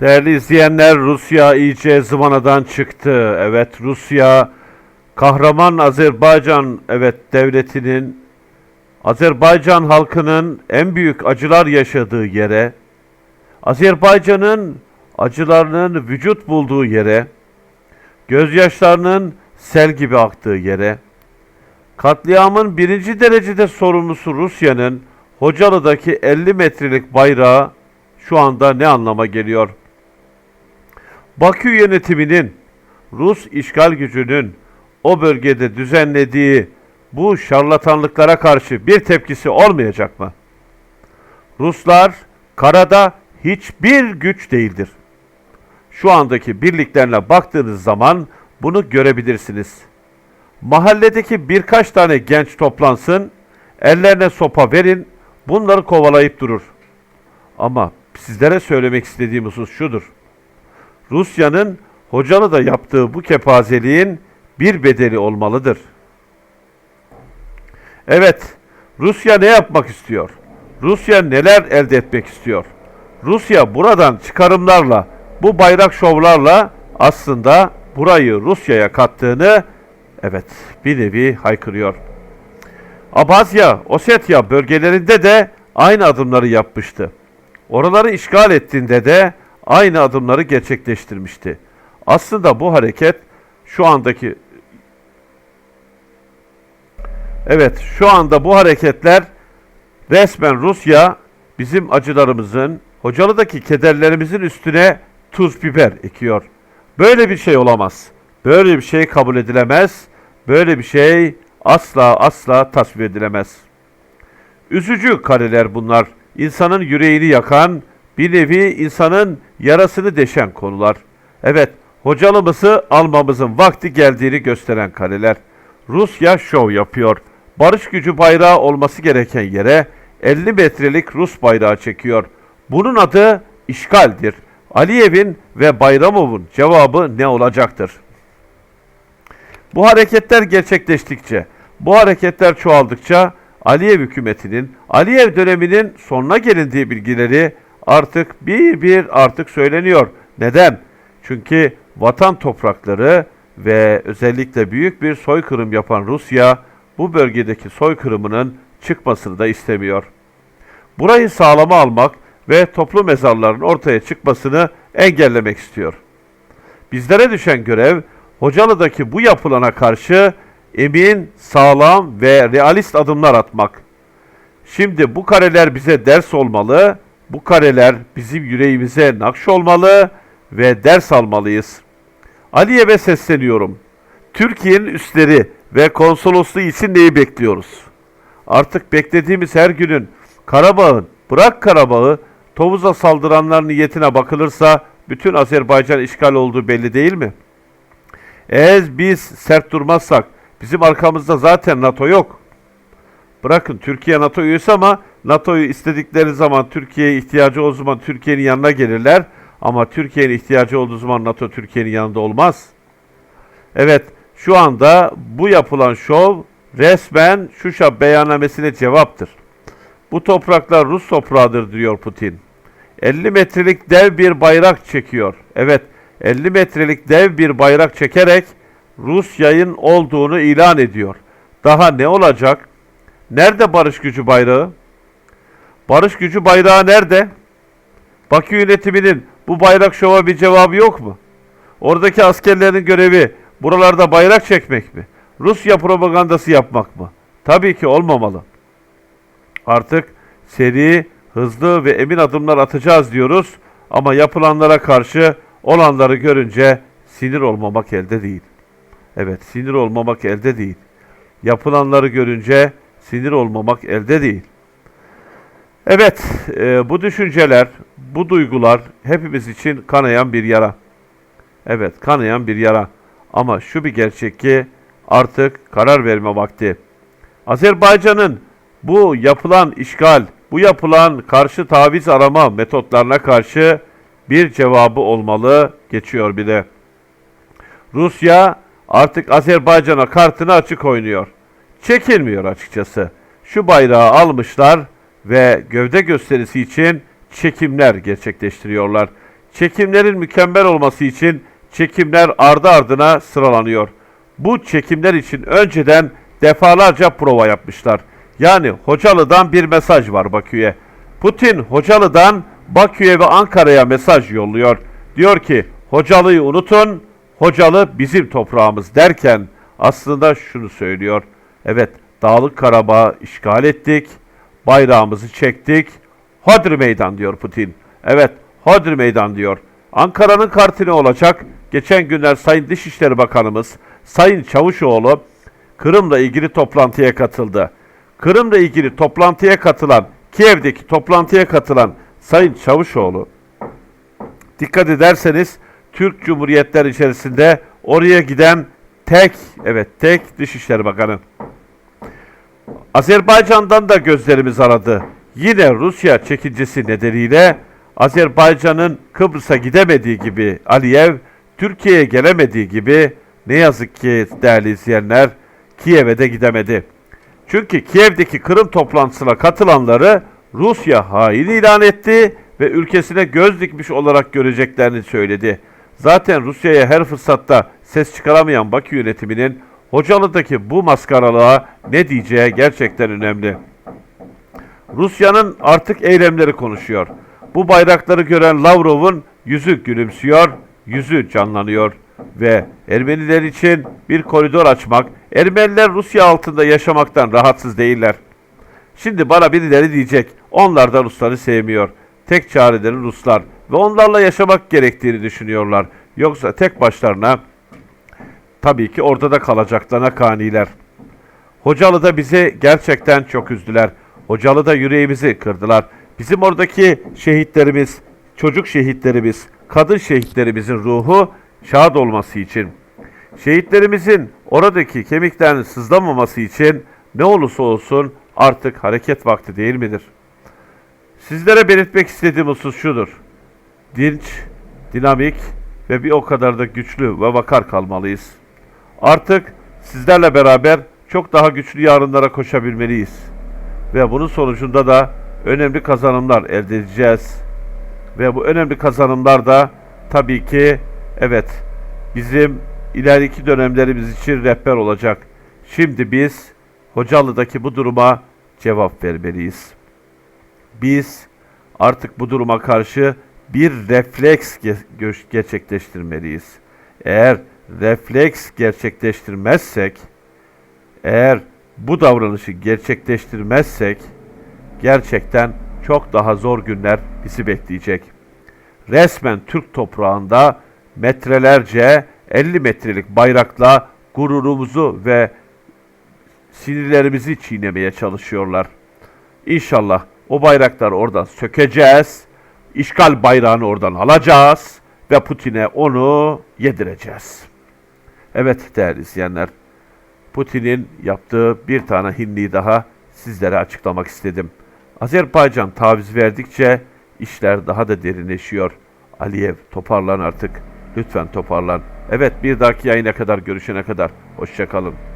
Değerli izleyenler, Rusya iyice zıvanadan çıktı. Evet, Rusya kahraman Azerbaycan evet devletinin Azerbaycan halkının en büyük acılar yaşadığı yere, Azerbaycan'ın acılarının vücut bulduğu yere, gözyaşlarının sel gibi aktığı yere, katliamın birinci derecede sorumlusu Rusya'nın Hocalı'daki 50 metrelik bayrağı şu anda ne anlama geliyor? Bakü yönetiminin Rus işgal gücünün o bölgede düzenlediği bu şarlatanlıklara karşı bir tepkisi olmayacak mı? Ruslar karada hiçbir güç değildir. Şu andaki birliklerine baktığınız zaman bunu görebilirsiniz. Mahalledeki birkaç tane genç toplansın, ellerine sopa verin, bunları kovalayıp durur. Ama sizlere söylemek istediğim husus şudur. Rusya'nın Hocalı'da yaptığı bu kepazeliğin bir bedeli olmalıdır. Evet, Rusya ne yapmak istiyor? Rusya neler elde etmek istiyor? Rusya buradan çıkarımlarla, bu bayrak şovlarla aslında burayı Rusya'ya kattığını evet bir nevi haykırıyor. Abazya, Osetya bölgelerinde de aynı adımları yapmıştı. Oraları işgal ettiğinde de aynı adımları gerçekleştirmişti. Aslında bu hareket şu andaki Evet, şu anda bu hareketler resmen Rusya bizim acılarımızın, Hocalı'daki kederlerimizin üstüne tuz biber ekiyor. Böyle bir şey olamaz. Böyle bir şey kabul edilemez. Böyle bir şey asla asla tasvip edilemez. Üzücü kareler bunlar. İnsanın yüreğini yakan, bir nevi insanın yarasını deşen konular. Evet, hocalımızı almamızın vakti geldiğini gösteren kareler. Rusya şov yapıyor. Barış gücü bayrağı olması gereken yere 50 metrelik Rus bayrağı çekiyor. Bunun adı işgaldir. Aliyev'in ve Bayramov'un cevabı ne olacaktır? Bu hareketler gerçekleştikçe, bu hareketler çoğaldıkça Aliyev hükümetinin, Aliyev döneminin sonuna gelindiği bilgileri artık bir bir artık söyleniyor. Neden? Çünkü vatan toprakları ve özellikle büyük bir soykırım yapan Rusya bu bölgedeki soykırımının çıkmasını da istemiyor. Burayı sağlama almak ve toplu mezarların ortaya çıkmasını engellemek istiyor. Bizlere düşen görev Hocalı'daki bu yapılana karşı emin, sağlam ve realist adımlar atmak. Şimdi bu kareler bize ders olmalı, bu kareler bizim yüreğimize nakş olmalı ve ders almalıyız. Aliyev'e sesleniyorum. Türkiye'nin üstleri ve konsolosluğu için neyi bekliyoruz? Artık beklediğimiz her günün Karabağ'ın, bırak Karabağ'ı, Tovuz'a saldıranların niyetine bakılırsa bütün Azerbaycan işgal olduğu belli değil mi? Eğer biz sert durmazsak bizim arkamızda zaten NATO yok. Bırakın Türkiye NATO üyesi ama NATO'yu istedikleri zaman Türkiye'ye ihtiyacı olduğu zaman Türkiye'nin yanına gelirler. Ama Türkiye'nin ihtiyacı olduğu zaman NATO Türkiye'nin yanında olmaz. Evet şu anda bu yapılan şov resmen Şuşa beyannamesine cevaptır. Bu topraklar Rus toprağıdır diyor Putin. 50 metrelik dev bir bayrak çekiyor. Evet 50 metrelik dev bir bayrak çekerek Rus yayın olduğunu ilan ediyor. Daha ne olacak? Nerede barış gücü bayrağı? Barış gücü bayrağı nerede? Bakü yönetiminin bu bayrak şova bir cevabı yok mu? Oradaki askerlerin görevi buralarda bayrak çekmek mi? Rusya propagandası yapmak mı? Tabii ki olmamalı. Artık seri, hızlı ve emin adımlar atacağız diyoruz ama yapılanlara karşı olanları görünce sinir olmamak elde değil. Evet, sinir olmamak elde değil. Yapılanları görünce sinir olmamak elde değil. Evet, e, bu düşünceler, bu duygular hepimiz için kanayan bir yara. Evet, kanayan bir yara. Ama şu bir gerçek ki artık karar verme vakti. Azerbaycan'ın bu yapılan işgal, bu yapılan karşı taviz arama metotlarına karşı bir cevabı olmalı, geçiyor bir de. Rusya artık Azerbaycan'a kartını açık oynuyor. Çekilmiyor açıkçası. Şu bayrağı almışlar ve gövde gösterisi için çekimler gerçekleştiriyorlar. Çekimlerin mükemmel olması için çekimler ardı ardına sıralanıyor. Bu çekimler için önceden defalarca prova yapmışlar. Yani Hocalı'dan bir mesaj var Bakü'ye. Putin Hocalı'dan Bakü'ye ve Ankara'ya mesaj yolluyor. Diyor ki Hocalı'yı unutun, Hocalı bizim toprağımız derken aslında şunu söylüyor. Evet Dağlık Karabağ'ı işgal ettik, bayrağımızı çektik. Hodri meydan diyor Putin. Evet Hodri meydan diyor. Ankara'nın kartı ne olacak? Geçen günler Sayın Dışişleri Bakanımız Sayın Çavuşoğlu Kırım'la ilgili toplantıya katıldı. Kırım'la ilgili toplantıya katılan, Kiev'deki toplantıya katılan Sayın Çavuşoğlu dikkat ederseniz Türk Cumhuriyetler içerisinde oraya giden tek, evet tek Dışişleri Bakanı. Azerbaycan'dan da gözlerimiz aradı. Yine Rusya çekincesi nedeniyle Azerbaycan'ın Kıbrıs'a gidemediği gibi Aliyev, Türkiye'ye gelemediği gibi ne yazık ki değerli izleyenler Kiev'e de gidemedi. Çünkü Kiev'deki Kırım toplantısına katılanları Rusya hain ilan etti ve ülkesine göz dikmiş olarak göreceklerini söyledi. Zaten Rusya'ya her fırsatta ses çıkaramayan Bakü yönetiminin Hocalı'daki bu maskaralığa ne diyeceği gerçekten önemli. Rusya'nın artık eylemleri konuşuyor. Bu bayrakları gören Lavrov'un yüzü gülümsüyor, yüzü canlanıyor ve Ermeniler için bir koridor açmak, Ermeniler Rusya altında yaşamaktan rahatsız değiller. Şimdi bana birileri diyecek, onlar da Rusları sevmiyor. Tek çareleri Ruslar ve onlarla yaşamak gerektiğini düşünüyorlar. Yoksa tek başlarına tabii ki orada da kalacaklarına kaniler. Hocalı'da bizi gerçekten çok üzdüler. Hocalı'da yüreğimizi kırdılar. Bizim oradaki şehitlerimiz, çocuk şehitlerimiz, kadın şehitlerimizin ruhu şad olması için, şehitlerimizin oradaki kemiklerinin sızlamaması için ne olursa olsun artık hareket vakti değil midir? Sizlere belirtmek istediğim husus şudur. Dinç, dinamik ve bir o kadar da güçlü ve vakar kalmalıyız. Artık sizlerle beraber çok daha güçlü yarınlara koşabilmeliyiz. Ve bunun sonucunda da önemli kazanımlar elde edeceğiz. Ve bu önemli kazanımlar da tabii ki evet bizim ileriki dönemlerimiz için rehber olacak. Şimdi biz Hocalı'daki bu duruma cevap vermeliyiz. Biz artık bu duruma karşı bir refleks gerçekleştirmeliyiz. Eğer refleks gerçekleştirmezsek, eğer bu davranışı gerçekleştirmezsek gerçekten çok daha zor günler bizi bekleyecek. Resmen Türk toprağında metrelerce 50 metrelik bayrakla gururumuzu ve sinirlerimizi çiğnemeye çalışıyorlar. İnşallah o bayrakları oradan sökeceğiz, işgal bayrağını oradan alacağız ve Putin'e onu yedireceğiz. Evet değerli izleyenler, Putin'in yaptığı bir tane hinliği daha sizlere açıklamak istedim. Azerbaycan taviz verdikçe işler daha da derinleşiyor. Aliyev toparlan artık. Lütfen toparlan. Evet bir dahaki yayına kadar görüşene kadar. Hoşçakalın.